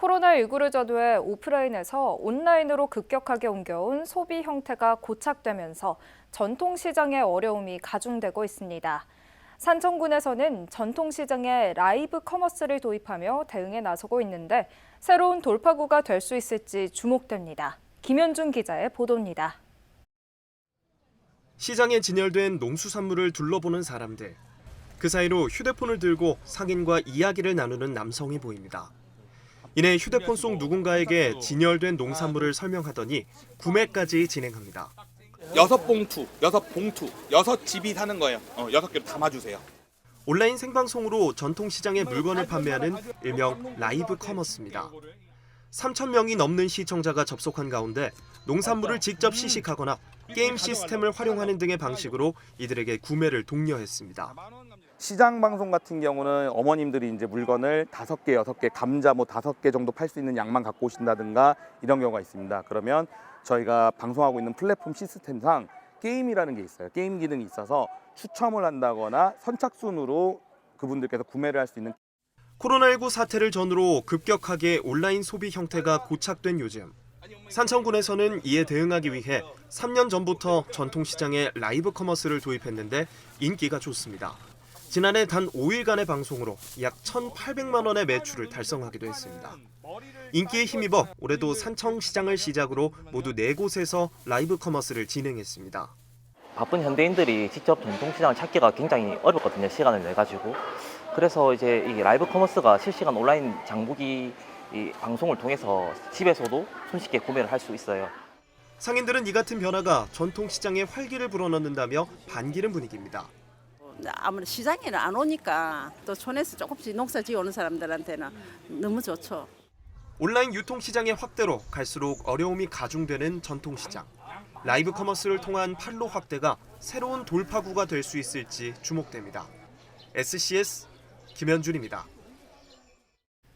코로나19를 전후해 오프라인에서 온라인으로 급격하게 옮겨온 소비 형태가 고착되면서 전통시장의 어려움이 가중되고 있습니다. 산청군에서는 전통시장에 라이브 커머스를 도입하며 대응에 나서고 있는데 새로운 돌파구가 될 수 있을지 주목됩니다. 김현준 기자의 보도입니다. 시장에 진열된 농수산물을 둘러보는 사람들. 그 사이로 휴대폰을 들고 상인과 이야기를 나누는 남성이 보입니다. 이내 휴대폰 속 누군가에게 진열된 농산물을 설명하더니 구매까지 진행합니다. 여섯 봉투, 여섯 봉투, 여섯 집이 사는 거예요. 어, 여섯 개로 담아주세요. 온라인 생방송으로 전통시장의 물건을 판매하는 일명 라이브 커머스입니다. 3천 명이 넘는 시청자가 접속한 가운데 농산물을 직접 시식하거나 게임 시스템을 활용하는 등의 방식으로 이들에게 구매를 독려했습니다. 시장 방송 같은 경우는 어머님들이 이제 물건을 다섯 개, 여섯 개, 감자 뭐 다섯 개 정도 팔 수 있는 양만 갖고 오신다든가 이런 경우가 있습니다. 그러면 저희가 방송하고 있는 플랫폼 시스템상 게임이라는 게 있어요. 게임 기능이 있어서 추첨을 한다거나 선착순으로 그분들께서 구매를 할 수 있는 코로나19 사태를 전후로 급격하게 온라인 소비 형태가 고착된 요즘 산청군에서는 이에 대응하기 위해 3년 전부터 전통시장에 라이브 커머스를 도입했는데 인기가 좋습니다. 지난해 단 5일간의 방송으로 약 1,800만 원의 매출을 달성하기도 했습니다. 인기에 힘입어 올해도 산청시장을 시작으로 모두 4곳에서 라이브 커머스를 진행했습니다. 바쁜 현대인들이 직접 전통시장을 찾기가 굉장히 어렵거든요. 시간을 내 가지고. 그래서 이제 이 라이브 커머스가 실시간 온라인 장보기 이 방송을 통해서 집에서도 손쉽게 구매를 할 수 있어요. 상인들은 이 같은 변화가 전통 시장에 활기를 불어넣는다며 반기는 분위기입니다. 아무래도 시장에는 안 오니까 또 촌에서 조금씩 농사 지어오는 사람들한테는 너무 좋죠. 온라인 유통 시장의 확대로 갈수록 어려움이 가중되는 전통 시장. 라이브 커머스를 통한 판로 확대가 새로운 돌파구가 될 수 있을지 주목됩니다. SCS 김현준입니다.